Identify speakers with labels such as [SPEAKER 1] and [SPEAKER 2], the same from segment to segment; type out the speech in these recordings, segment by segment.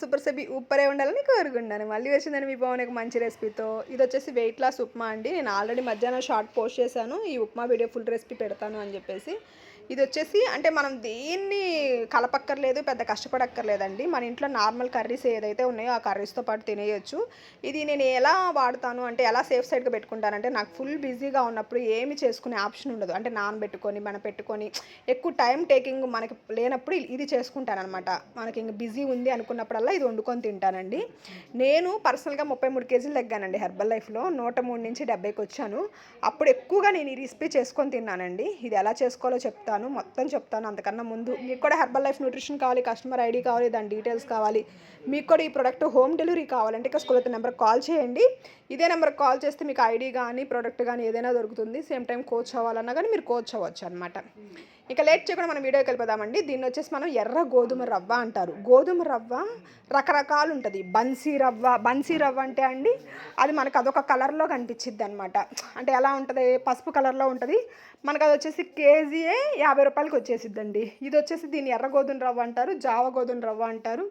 [SPEAKER 1] Super SEBI ఉప్పరే ఉండాలని కోరుకున్నాను మళ్ళీ వచ్చిందని మీ బాగుంది ఒక మంచి రెసిపీతో. ఇది వచ్చేసి వెయిట్ లాస్ ఉప్మా అండి. నేను ఆల్రెడీ మధ్యాహ్నం షార్ట్ పోస్ట్ చేశాను. ఈ ఉప్మా వీడియో ఫుల్ రెసిపీ పెడతాను అని చెప్పేసి. ఇది వచ్చేసి అంటే మనం దేన్ని కలపక్కర్లేదు పెద్ద కష్టపడక్కర్లేదండి. మన ఇంట్లో నార్మల్ కర్రీస్ ఏదైతే ఉన్నాయో ఆ కర్రీస్తో పాటు తినేయొచ్చు. ఇది నేను ఎలా వాడతాను అంటే ఎలా సేఫ్ సైడ్గా పెట్టుకుంటానంటే నాకు ఫుల్ బిజీగా ఉన్నప్పుడు ఏమి చేసుకునే ఆప్షన్ ఉండదు. అంటే నానబెట్టుకొని మనం పెట్టుకొని ఎక్కువ టైం టేకింగ్ మనకి లేనప్పుడు ఇది చేసుకుంటానమాట మనకి ఇంక బిజీ ఉంది అనుకున్నప్పుడల్లా ఇది వండుకొని తింటానండి. నేను పర్సనల్గా ముప్పై మూడు కేజీలు తగ్గానండి హెర్బల్ లైఫ్లో. నూట మూడు నుంచి డెబ్బైకి వచ్చాను. అప్పుడు ఎక్కువగా నేను ఈ రెసిపీ చేసుకొని తిన్నానండి. ఇది ఎలా చేసుకోవాలో చెప్తాను. మొత్తం చెప్తాను అంతకన్నా ముందు. మీకు కూడా హెర్బల్ లైఫ్ న్యూట్రిషన్ కావాలి కస్టమర్ ఐడి కావాలి దాని డీటెయిల్స్ కావాలి. మీకు కూడా ఈ ప్రోడక్ట్ హోమ్ డెలివరీ కావాలంటే ఇక స్కూల్ నెంబర్ కాల్ చేయండి. ఇదే నెంబర్ కాల్ చేస్తే మీకు ఐడి కానీ ప్రోడక్ట్ కానీ ఏదైనా దొరుకుతుంది. సేమ్ టైం కోచ్ అవ్వాలన్నా కానీ మీరు కోచ్ అవ్వచ్చు అనమాట ఇక లేట్ చేయకుండా మనం వీడియోకి వెళ్ళిపోదామండి. దీన్ని వచ్చేసి మనం ఎర్ర గోధుమ రవ్వ అంటారు. గోధుమ రవ్వ రకరకాలు ఉంటుంది. బన్సీ రవ్వ బన్సీ రవ్వ అంటే అండి అది మనకు అదొక కలర్లో కనిపించిద్ది అనమాట అంటే ఎలా ఉంటుంది? పసుపు కలర్లో ఉంటుంది. మనకు అది వచ్చేసి కేజీయే యాభై రూపాయలకి వచ్చేసిద్దండి. ఇది వచ్చేసి దీన్ని ఎర్ర గోధుమ రవ్వ అంటారు జావ గోధుమ రవ్వ అంటారు.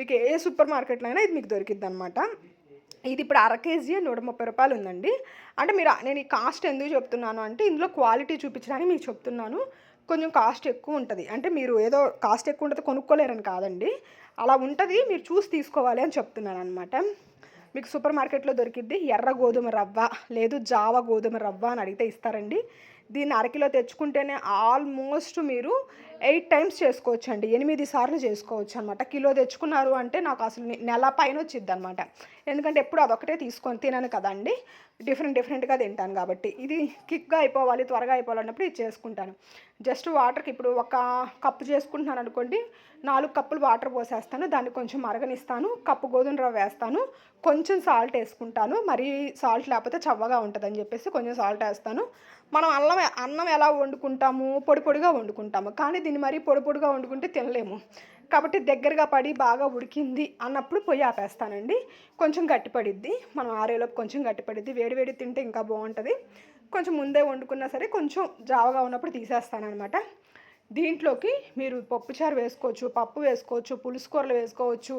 [SPEAKER 1] మీకు ఏ సూపర్ మార్కెట్లో అయినా ఇది మీకు దొరికిద్ది అనమాట ఇది ఇప్పుడు అర కేజీ నూట ముప్పై రూపాయలు ఉందండి. అంటే మీరు నేను ఈ కాస్ట్ ఎందుకు చెప్తున్నాను అంటే ఇందులో క్వాలిటీ చూపించడానికి మీకు చెప్తున్నాను. కొంచెం కాస్ట్ ఎక్కువ ఉంటుంది. అంటే మీరు ఏదో కాస్ట్ ఎక్కువ ఉంటుంది కొనుక్కోలేరని కాదండి. అలా ఉంటుంది మీరు చూసి తీసుకోవాలి అని చెప్తున్నాను అనమాట మీకు సూపర్ మార్కెట్లో దొరికిద్ది ఎర్ర గోధుమ రవ్వ లేదు జావ గోధుమ రవ్వ అని అడిగితే ఇస్తారండి. దీన్ని అరకిలో తెచ్చుకుంటేనే ఆల్మోస్ట్ మీరు ఎయిట్ టైమ్స్ చేసుకోవచ్చు అండి ఎనిమిది సార్లు చేసుకోవచ్చు అనమాట కిలో తెచ్చుకున్నారు అంటే నాకు అసలు నెల పైన వచ్చిద్ది అనమాట ఎందుకంటే ఎప్పుడు అదొకటే తీసుకొని తినను కదండి. డిఫరెంట్ డిఫరెంట్గా తింటాను కాబట్టి. ఇది క్విక్గా అయిపోవాలి త్వరగా అయిపోవాలన్నప్పుడు ఇది చేసుకుంటాను. జస్ట్ వాటర్కి ఇప్పుడు ఒక కప్పు చేసుకుంటున్నాను అనుకోండి. నాలుగు కప్పులు వాటర్ పోసేస్తాను. దాన్ని కొంచెం మరగనిస్తాను. కప్పు గోధుమ రవ్వ వేస్తాను. కొంచెం సాల్ట్ వేసుకుంటాను. మరీ సాల్ట్ లేకపోతే చవ్వగా ఉంటుందని చెప్పేసి కొంచెం సాల్ట్ వేస్తాను. మనం అల్లం అన్నం ఎలా వండుకుంటాము? పొడి పొడిగా వండుకుంటాము. కానీ దీన్ని మరీ పొడి పొడిగా వండుకుంటే తినలేము. కాబట్టి దగ్గరగా పడి బాగా ఉడికింది అన్నప్పుడు పొయ్యి ఆపేస్తానండి. కొంచెం గట్టిపడిద్ది మనం ఆరేలోపు కొంచెం గట్టిపడిద్ది వేడి వేడి తింటే ఇంకా బాగుంటుంది. కొంచెం ముందే వండుకున్నా సరే కొంచెం జావగా ఉన్నప్పుడు తీసేస్తానమాట దీంట్లోకి మీరు పప్పుచారు వేసుకోవచ్చు పప్పు వేసుకోవచ్చు పులుసుకూరలు వేసుకోవచ్చు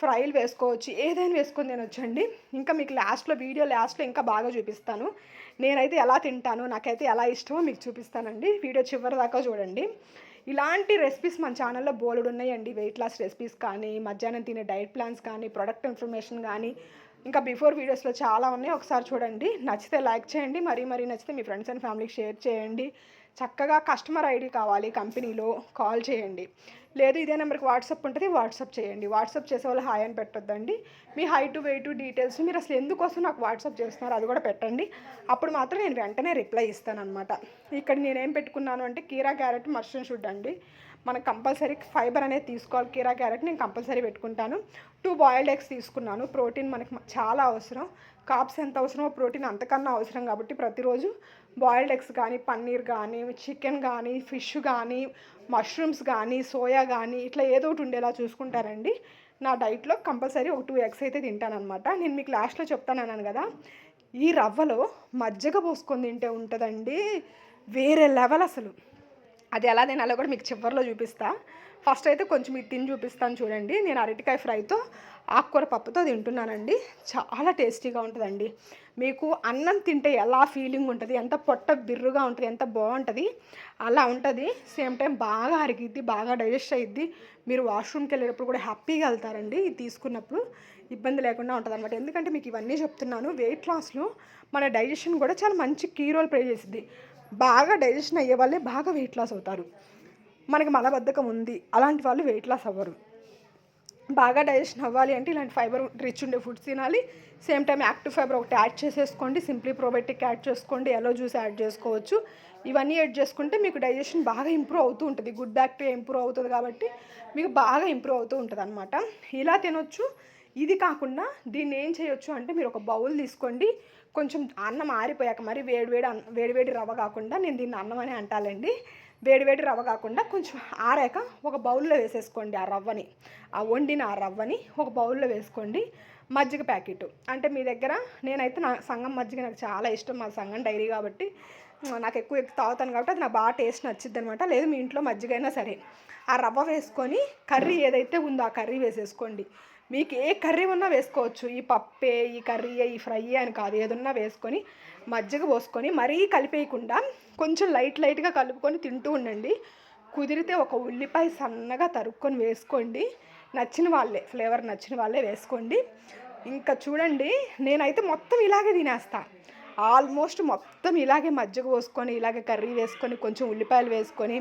[SPEAKER 1] ఫ్రైలు వేసుకోవచ్చు ఏదైనా వేసుకొని తినొచ్చండి. ఇంకా మీకు లాస్ట్లో వీడియో లాస్ట్లో ఇంకా బాగా చూపిస్తాను. నేనైతే ఎలా తింటాను నాకైతే ఎలా ఇష్టమో మీకు చూపిస్తానండి. వీడియో చివరి దాకా చూడండి. ఇలాంటి రెసిపీస్ మన ఛానల్లో బోలెడు ఉన్నాయండి. వెయిట్ లాస్ రెసిపీస్ కానీ మధ్యాహ్నం తినే డైట్ ప్లాన్స్ కానీ ప్రొడక్ట్ ఇన్ఫర్మేషన్ కానీ ఇంకా బిఫోర్ వీడియోస్లో చాలా ఉన్నాయి. ఒకసారి చూడండి. నచ్చితే లైక్ చేయండి. మరీ మరీ నచ్చితే మీ ఫ్రెండ్స్ అండ్ ఫ్యామిలీకి షేర్ చేయండి. చక్కగా కస్టమర్ ఐడి కావాలి కంపెనీలో కాల్ చేయండి. లేదు ఇదే నెంబర్కి వాట్సాప్ ఉంటుంది వాట్సాప్ చేయండి. వాట్సాప్ చేసే వాళ్ళు హాయ్ అని పెట్టొద్దండి. మీ హైట్ వెయిట్ డీటెయిల్స్ మీరు అసలు ఎందుకోసం నాకు వాట్సాప్ చేస్తున్నారు అది కూడా పెట్టండి. అప్పుడు మాత్రం నేను వెంటనే రిప్లై ఇస్తాను అనమాట ఇక్కడ నేనేం పెట్టుకున్నాను అంటే కీరా క్యారెట్ మర్షన్ షుడ్ అండి. మనకు కంపల్సరీ ఫైబర్ అనేది తీసుకోవాలి. కీరా క్యారెట్ నేను కంపల్సరీ పెట్టుకుంటాను. టూ బాయిల్డ్ ఎగ్స్ తీసుకున్నాను. ప్రోటీన్ మనకి చాలా అవసరం. కాప్స్ ఎంత అవసరమో ప్రోటీన్ అంతకన్నా అవసరం కాబట్టి ప్రతిరోజు బాయిల్డ్ ఎగ్స్ కానీ పన్నీర్ కానీ చికెన్ కానీ ఫిష్ కానీ మష్రూమ్స్ కానీ సోయా కానీ ఇట్లా ఏదో ఒకటి ఉండేలా చూసుకుంటారండి. నా డైట్లో కంపల్సరీ ఒక టూ ఎగ్స్ అయితే తింటానమాట నేను మీకు లాస్ట్లో చెప్తానన్నాను కదా ఈ రవ్వలో మజ్జిగ పోసుకొని తింటే ఉంటుందండి. వేరే లెవెల్ అసలు. అది ఎలా తినాలో కూడా మీకు చివరిలో చూపిస్తా. ఫస్ట్ అయితే కొంచెం ఇది తిని చూపిస్తాను చూడండి. నేను అరటికాయ ఫ్రైతో ఆకుకూర పప్పుతో తింటున్నానండి. చాలా టేస్టీగా ఉంటుందండి. మీకు అన్నం తింటే ఎలా ఫీలింగ్ ఉంటుంది ఎంత పొట్ట బిర్రుగా ఉంటుంది ఎంత బాగుంటుంది అలా ఉంటుంది. సేమ్ టైం బాగా అరిగిద్ది బాగా డైజెస్ట్ అయ్యిద్ది మీరు వాష్రూమ్కి వెళ్ళేటప్పుడు కూడా హ్యాపీగా వెళ్తారండి ఇది తీసుకున్నప్పుడు. ఇబ్బంది లేకుండా ఉంటుంది అనమాట ఎందుకంటే మీకు ఇవన్నీ చెప్తున్నాను వెయిట్ లాస్లో మన డైజెషన్ కూడా చాలా మంచి కీ రోల్ ప్లే చేసిద్ది. బాగా డైజెషన్ అయ్యే వాళ్ళే బాగా వెయిట్ లాస్ అవుతారు. మనకి మలబద్ధకం ఉంది అలాంటి వాళ్ళు వెయిట్ లాస్ అవ్వరు. బాగా డైజెషన్ అవ్వాలి అంటే ఇలాంటి ఫైబర్ రిచ్ ఉండే ఫుడ్స్ తినాలి. సేమ్ టైం యాక్టివ్ ఫైబర్ ఒకటి యాడ్ చేసేసుకోండి సింప్లీ ప్రోబయోటిక్ యాడ్ చేసుకోండి ఎలో జ్యూస్ యాడ్ చేసుకోవచ్చు. ఇవన్నీ యాడ్ చేసుకుంటే మీకు డైజెషన్ బాగా ఇంప్రూవ్ అవుతూ ఉంటుంది. గుడ్ బ్యాక్టీరియా ఇంప్రూవ్ అవుతుంది కాబట్టి మీకు బాగా ఇంప్రూవ్ అవుతూ ఉంటుంది అనమాట ఇలా తినొచ్చు. ఇది కాకుండా దీన్ని ఏం చేయొచ్చు అంటే మీరు ఒక బౌల్ తీసుకోండి. కొంచెం అన్నం ఆరిపోయాక మరి వేడివేడి అన్న వేడివేడి రవ్వ కాకుండా నేను దీన్ని అన్నం అని అంటాలండి. వేడివేడి రవ్వ కాకుండా కొంచెం ఆరాక ఒక బౌల్లో వేసేసుకోండి ఆ రవ్వని. ఆ వండిన ఆ రవ్వని ఒక బౌల్లో వేసుకోండి. మజ్జిగ ప్యాకెట్. అంటే మీ దగ్గర నేనైతే నా సంగం మజ్జిగ నాకు చాలా ఇష్టం. మా సంగం డైరీ కాబట్టి నాకు ఎక్కువ ఎక్కువ తాగుతాను కాబట్టి అది నాకు బాగా టేస్ట్ నచ్చిద్ది అనమాట లేదు మీ ఇంట్లో మజ్జిగ అయినా సరే. ఆ రవ్వ వేసుకొని కర్రీ ఏదైతే ఉందో ఆ కర్రీ వేసేసుకోండి. మీకు ఏ కర్రీ ఉన్నా వేసుకోవచ్చు. ఈ పప్పే ఈ కర్రీ ఈ ఫ్రై అని కాదు. ఏదన్నా వేసుకొని మజ్జిగ పోసుకొని మరీ కలిపేయకుండా కొంచెం లైట్ లైట్గా కలుపుకొని తింటూ ఉండండి. కుదిరితే ఒక ఉల్లిపాయ సన్నగా తరుక్కొని వేసుకోండి. నచ్చిన వాళ్ళే ఫ్లేవర్ నచ్చిన వాళ్ళే వేసుకోండి. ఇంకా చూడండి నేనైతే మొత్తం ఇలాగే తినేస్తా. ఆల్మోస్ట్ మొత్తం ఇలాగే మజ్జిగ పోసుకొని ఇలాగే కర్రీ వేసుకొని కొంచెం ఉల్లిపాయలు వేసుకొని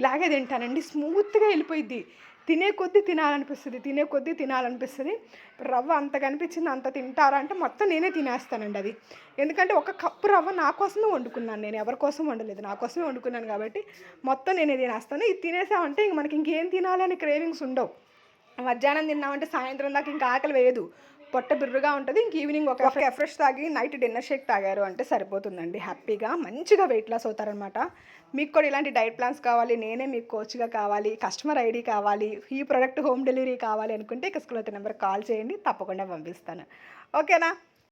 [SPEAKER 1] ఇలాగే తింటానండి. స్మూత్గా వెళ్ళిపోయిద్ది. తినే కొద్దీ తినాలనిపిస్తుంది తినే కొద్దీ తినాలనిపిస్తుంది. రవ్వ అంత కనిపించింది అంత తింటారా అంటే మొత్తం నేనే తినేస్తానండి అది. ఎందుకంటే ఒక కప్పు రవ్వ నా కోసమే వండుకున్నాను నేను ఎవరి కోసం వండలేదు. నా కోసమే వండుకున్నాను కాబట్టి మొత్తం నేనే తినేస్తాను. ఇది తినేసామంటే ఇంక మనకి ఇంకేం తినాలని క్రేవింగ్స్ ఉండవు. మధ్యాహ్నం తిన్నామంటే సాయంత్రం దాకా ఇంకా ఆకలి వేయదు. పొట్ట బిర్రుగా ఉంటుంది. ఇంక ఈవినింగ్ ఒక ఫ్రెష్ తాగి నైట్ డిన్నర్ షేక్ తాగారు అంటే సరిపోతుందండి. హ్యాపీగా మంచిగా వెయిట్ లాస్ అవుతారనమాట మీకు కూడా ఇలాంటి డైట్ ప్లాన్స్ కావాలి నేనే మీకు కోచ్గా కావాలి కస్టమర్ ఐడి కావాలి ఈ ప్రోడక్ట్ హోమ్ డెలివరీ కావాలి అనుకుంటే ఇక స్కూల్ నెంబర్ కాల్ చేయండి తప్పకుండా పంపిస్తాను. ఓకేనా